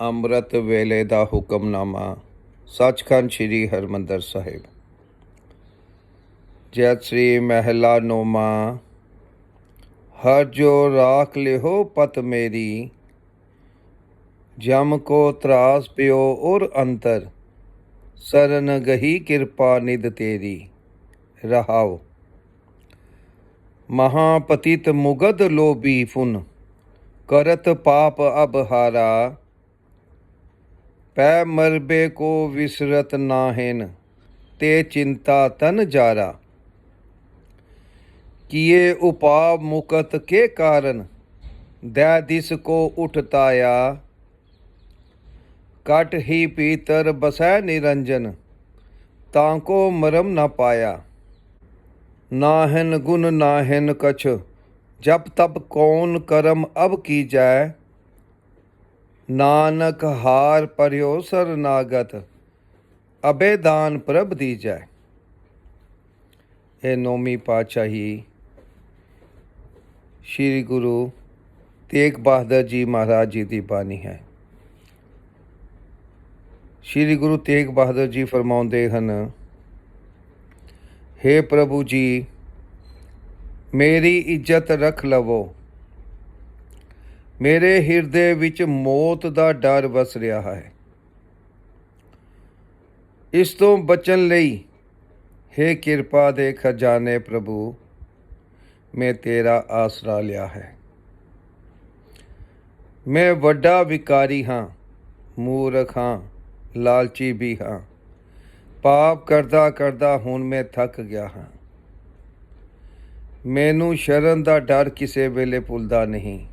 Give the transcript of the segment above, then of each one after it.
ਅੰਮ੍ਰਿਤ ਵੇਲੇ ਦਾ ਹੁਕਮਨਾਮਾ, ਸੱਚਖੰਡ ਸ੍ਰੀ ਹਰਮੰਦਰ ਸਾਹਿਬ। ਜੈ ਸ੍ਰੀ ਮਹਿਲਾ ਨੋਮਾ, ਹਰ ਜੋ ਰਾਖ ਲਿਹੋ ਪਤ ਮੇਰੀ, ਜਮ ਕੋ ਤਰਾਸ ਪਿਓ ਔਰ ਅੰਤਰ, ਸਰਨ ਗਹੀ ਕਿਰਪਾ ਨਿਦ ਤੇਰੀ, ਰਹਾਓ। ਮਹਾਪਤਿਤ ਮੁਗਦ ਲੋਭੀ ਫੁਨ, ਕਰਤ ਪਾਪ ਅਬਹਾਰਾ ਪੈ ਮਰਬੇ ਕੋ ਵਿਸਰਤ ਨਾਹਿਨ, ਤੇ ਚਿੰਤਾ ਤਨ ਜਾਰਾ। ਕੀਏ ਉਪਾਵ ਮੁਕਤ ਕੇ ਕਾਰਨ, ਦੈ ਦਿਸ ਕੋ ਉਠਤਾਇਆ ਕਟ ਹੀ ਪੀਤਰ ਬਸੈ ਨਿਰੰਜਨ, ਤਾਂ ਕੋ ਮਰਮ ਨਾ ਪਾਇਆ। ਨਾਹਿਨ ਗੁਣ ਨਾਹਿਨ ਕਛ ਜਬ ਤਬ ਕੌਣ ਕਰਮ ਅਬ ਕੀ ਜੈ। ਨਾਨਕ ਹਾਰ ਪਰਿਓ ਸਰਨਾਗਤ ਅਬੇ ਦਾਨ ਪ੍ਰਭ ਦੀ ਜੈ ਇਹ ਨੌਵੀਂ ਪਾਤਸ਼ਾਹੀ ਸ੍ਰੀ ਗੁਰੂ ਤੇਗ ਬਹਾਦਰ ਜੀ ਮਹਾਰਾਜ ਜੀ ਦੀ ਬਾਣੀ ਹੈ। ਸ੍ਰੀ ਗੁਰੂ ਤੇਗ ਬਹਾਦਰ ਜੀ ਫਰਮਾਉਂਦੇ ਹਨ हे ਪ੍ਰਭੂ ਜੀ, ਮੇਰੀ ਇੱਜ਼ਤ ਰੱਖ ਲਵੋ। ਮੇਰੇ ਹਿਰਦੇ ਵਿੱਚ ਮੌਤ ਦਾ ਡਰ ਵਸ ਰਿਹਾ ਹੈ। ਇਸ ਤੋਂ ਬਚਣ ਲਈ हे ਕਿਰਪਾ ਦੇ ਖਜ਼ਾਨੇ ਪ੍ਰਭੂ, ਮੈਂ ਤੇਰਾ ਆਸਰਾ ਲਿਆ ਹੈ। ਮੈਂ ਵੱਡਾ ਵਿਕਾਰੀ ਹਾਂ, ਮੂਰਖ ਹਾਂ, ਲਾਲਚੀ ਵੀ ਹਾਂ। ਪਾਪ ਕਰਦਾ ਕਰਦਾ ਹੁਣ ਮੈਂ ਥੱਕ ਗਿਆ ਹਾਂ। ਮੈਨੂੰ ਸ਼ਰਨ ਦਾ ਡਰ ਕਿਸੇ ਵੇਲੇ ਭੁੱਲਦਾ ਨਹੀਂ।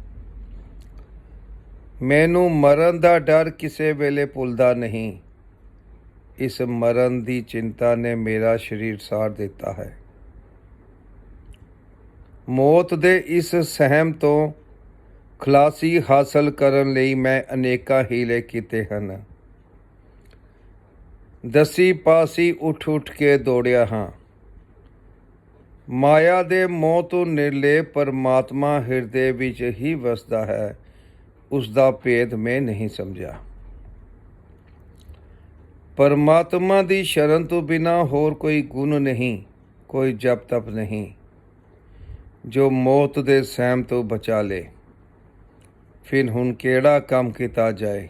ਮੈਨੂੰ ਮਰਨ ਦਾ ਡਰ ਕਿਸੇ ਵੇਲੇ ਭੁੱਲਦਾ ਨਹੀਂ। ਇਸ ਮਰਨ ਦੀ ਚਿੰਤਾ ਨੇ ਮੇਰਾ ਸਰੀਰ ਸਾੜ ਦਿੱਤਾ ਹੈ। ਮੌਤ ਦੇ ਇਸ ਸਹਿਮ ਤੋਂ ਖਲਾਸੀ ਹਾਸਲ ਕਰਨ ਲਈ ਮੈਂ ਅਨੇਕਾਂ ਹੀਲੇ ਕੀਤੇ ਹਨ। ਦਸੀ ਪਾਸੀ ਉੱਠ ਉੱਠ ਕੇ ਦੌੜਿਆ ਹਾਂ। ਮਾਇਆ ਦੇ ਮੋਹ ਤੋਂ ਨਿਰਲੇ ਪਰਮਾਤਮਾ ਹਿਰਦੇ ਵਿੱਚ ਹੀ ਵਸਦਾ ਹੈ। ਉਸ ਦਾ ਭੇਦ ਮੈਂ ਨਹੀਂ ਸਮਝਿਆ। ਪਰਮਾਤਮਾ ਦੀ ਸ਼ਰਨ ਤੋਂ ਬਿਨਾ ਹੋਰ ਕੋਈ ਗੁਣ ਨਹੀਂ, ਕੋਈ ਜਪ ਤਪ ਨਹੀਂ, ਜੋ ਮੌਤ ਦੇ ਸਹਿਮ ਤੋਂ ਬਚਾ ਲੇ। ਫਿਰ ਹੁਣ ਕਿਹੜਾ ਕੰਮ ਕੀਤਾ ਜਾਏ?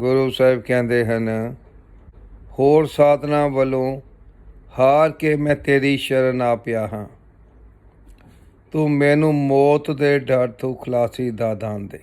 ਗੁਰੂ ਸਾਹਿਬ ਕਹਿੰਦੇ ਹਨ, ਹੋਰ ਸਾਧਨਾ ਵੱਲੋਂ ਹਾਰ ਕੇ ਮੈਂ ਤੇਰੀ ਸ਼ਰਨ ਆ ਪਿਆ ਹਾਂ। ਤੂੰ ਮੈਨੂੰ ਮੌਤ ਦੇ ਡਰ ਤੋਂ ਖਲਾਸੀ ਦਾ ਦਾਨ ਦੇ।